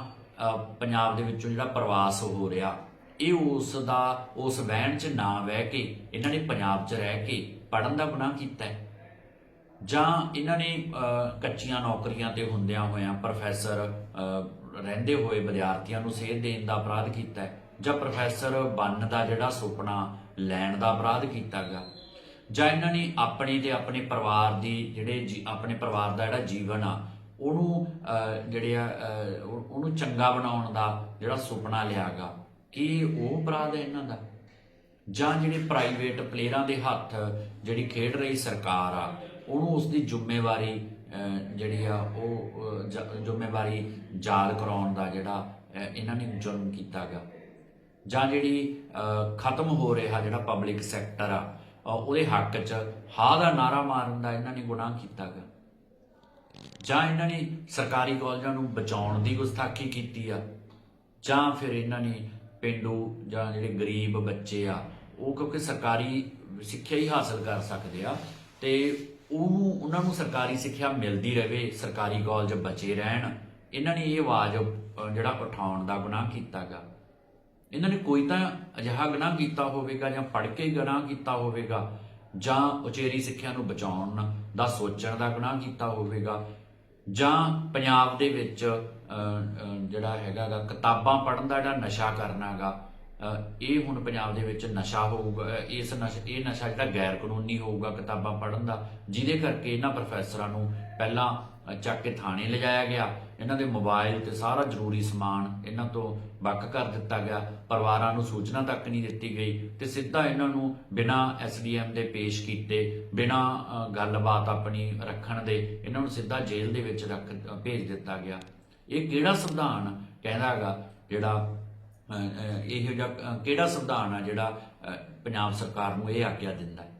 ਪੰਜਾਬ ਦੇ ਵਿੱਚੋਂ ਜਿਹੜਾ ਪ੍ਰਵਾਸ ਹੋ ਰਿਹਾ, ਇਹ ਉਸ ਦਾ, ਉਸ ਵਹਿਣ 'ਚ ਨਾ ਵਹਿ ਕੇ, ਇਹਨਾਂ ਨੇ ਪੰਜਾਬ 'ਚ ਰਹਿ ਕੇ ਪੜਨ ਦਾ ਗੁਨਾਹ ਕੀਤਾ ਹੈ। ਜਾਂ ਇਹਨਾਂ ਨੇ ਕੱਚੀਆਂ ਨੌਕਰੀਆਂ ਤੇ ਹੁੰਦਿਆਂ ਹੋਇਆਂ ਪ੍ਰੋਫੈਸਰ ਰਹਿੰਦੇ ਹੋਏ ਵਿਦਿਆਰਥੀਆਂ ਨੂੰ ਸੇਧ ਦੇਣ ਦਾ ਅਪਰਾਧ ਕੀਤਾ ਹੈ ਜਾਂ ਪ੍ਰੋਫੈਸਰ ਬਣਨ ਦਾ ਜਿਹੜਾ ਸੁਪਨਾ ਲੈਣ ਦਾ ਅਪਰਾਧ ਕੀਤਾ ਕੀਤਾਗਾ ਜਾਂ ਇਹਨਾਂ ਨੇ ਆਪਣੇ ਤੇ ਆਪਣੇ ਪਰਿਵਾਰ ਦੀ ਜਿਹੜੇ ਜੀ- ਆਪਣੇ ਪਰਿਵਾਰ ਦਾ ਜਿਹੜਾ ਜੀਵਨ ਆ, ਉਹਨੂੰ ਜਿਹੜੇ ਆ ਉਹਨੂੰ ਚੰਗਾ ਬਣਾਉਣ ਦਾ ਜਿਹੜਾ ਸੁਪਨਾ ਲਿਆਗਾ ਕੀ ਉਹ ਅਪਰਾਧ ਹੈ ਇਹਨਾਂ ਦਾ? ਜਾਂ ਜਿਹੜੇ ਪ੍ਰਾਈਵੇਟ ਪਲੇਅਰਾਂ ਦੇ ਹੱਥ ਜਿਹੜੀ ਖੇਡ ਰਹੀ ਸਰਕਾਰ ਆ ਉਹਨੂੰ ਉਸ ਦੀ ਜ਼ਿੰਮੇਵਾਰੀ ਜਿਹੜੀ ਆ ਉਹ ਜ਼ਿੰਮੇਵਾਰੀ ਯਾਦ ਕਰਾਉਣ ਦਾ ਜਿਹੜਾ ਇਹਨਾਂ ਨੇ ਜ਼ੁਲਮ ਕੀਤਾਗਾ ਜਾਂ ਜਿਹੜੀ ਖਤਮ ਹੋ ਰਿਹਾ ਜਿਹੜਾ ਪਬਲਿਕ ਸੈਕਟਰ ਆ ਉਹਦੇ ਹੱਕ 'ਚ ਹਾ ਦਾ ਨਾਰਾ ਮਾਰਨ ਦਾ ਇਹਨਾਂ ਨੇ ਗੁਨਾਹ ਕੀਤਾਗਾ ਜਾਂ ਇਹਨਾਂ ਨੇ ਸਰਕਾਰੀ ਕਾਲਜਾਂ ਨੂੰ ਬਚਾਉਣ ਦੀ ਗੁਸਤਾਖੀ ਕੀਤੀ ਆ, ਜਾਂ ਫਿਰ ਇਹਨਾਂ ਨੇ ਪਿੰਡੂ ਜਾਂ ਜਿਹੜੇ ਗਰੀਬ ਬੱਚੇ ਆ, ਉਹ ਕਿਉਂਕਿ ਸਰਕਾਰੀ ਸਿੱਖਿਆ ਹੀ ਹਾਸਲ ਕਰ ਸਕਦੇ ਆ, ਤੇ ਉਹਨੂੰ ਉਹਨਾਂ ਨੂੰ ਸਰਕਾਰੀ ਸਿੱਖਿਆ ਮਿਲਦੀ ਰਹੇ ਸਰਕਾਰੀ ਕਾਲਜ ਬਚੇ ਰਹਿਣ ਇਹਨਾਂ ਨੇ ਇਹ ਆਵਾਜ਼ ਜਿਹੜਾ ਉਠਾਉਣ ਦਾ ਗੁਨਾਹ ਕੀਤਾਗਾ। ਇਹਨਾਂ ਨੇ ਕੋਈ ਤਾਂ ਅਜਿਹਾ ਗੁਨਾਹ ਕੀਤਾ ਹੋਵੇਗਾ ਜਾਂ ਪੜ੍ਹ ਕੇ ਗੁਨਾਹ ਕੀਤਾ ਹੋਵੇਗਾ ਜਾਂ ਉਚੇਰੀ ਸਿੱਖਿਆ ਨੂੰ ਬਚਾਉਣ ਦਾ ਸੋਚਣ ਦਾ ਗੁਨਾਹ ਕੀਤਾ ਹੋਵੇਗਾ ਜਾਂ ਪੰਜਾਬ ਦੇ ਵਿੱਚ ਅ, ਅ, ਜਿਹੜਾ ਹੈਗਾਗਾ ਕਿਤਾਬਾਂ ਪੜ੍ਹਨ ਦਾ ਜਿਹੜਾ ਨਸ਼ਾ ਕਰਨਾਗਾ ਇਹ ਹੁਣ ਪੰਜਾਬ ਦੇ ਵਿੱਚ ਨਸ਼ਾ ਹੋਊਗਾ ਇਸ ਨਸ਼ਾ, ਇਹ ਨਸ਼ਾ ਜਿਹੜਾ ਗੈਰ ਕਾਨੂੰਨੀ ਹੋਊਗਾ ਕਿਤਾਬਾਂ ਪੜ੍ਹਨ ਦਾ, ਜਿਹਦੇ ਕਰਕੇ ਇਹਨਾਂ ਪ੍ਰੋਫੈਸਰਾਂ ਨੂੰ ਪਹਿਲਾਂ ਚੱਕ ਕੇ ਥਾਣੇ ਲਿਜਾਇਆ ਗਿਆ। ਇਹਨਾਂ ਦੇ ਮੋਬਾਈਲ ਤੇ ਸਾਰਾ ਜ਼ਰੂਰੀ ਸਮਾਨ ਇਹਨਾਂ ਤੋਂ ਵੱਖ ਕਰ ਦਿੱਤਾ ਗਿਆ। ਪਰਿਵਾਰਾਂ ਨੂੰ ਸੂਚਨਾ ਤੱਕ ਨਹੀਂ ਦਿੱਤੀ ਗਈ ਤੇ ਸਿੱਧਾ ਇਹਨਾਂ ਨੂੰ ਬਿਨਾਂ ਐਸਡੀਐਮ ਦੇ ਪੇਸ਼ ਕੀਤੇ, ਬਿਨਾਂ ਗੱਲਬਾਤ ਆਪਣੀ ਰੱਖਣ ਦੇ ਇਹਨਾਂ ਨੂੰ ਸਿੱਧਾ ਜੇਲ੍ਹ ਦੇ ਵਿੱਚ ਰੱਖ, ਭੇਜ ਦਿੱਤਾ ਗਿਆ। ਇਹ ਕਿਹੜਾ ਸੰਵਿਧਾਨ ਕਹਿੰਦਾਗਾ ਜਿਹੜਾ ਇਹੋ ਜਿਹਾ ਕਿਹੜਾ ਸੰਵਿਧਾਨ ਆ ਜਿਹੜਾ ਪੰਜਾਬ ਸਰਕਾਰ ਨੂੰ ਇਹ ਆਗਿਆ ਦਿੰਦਾ ਹੈ?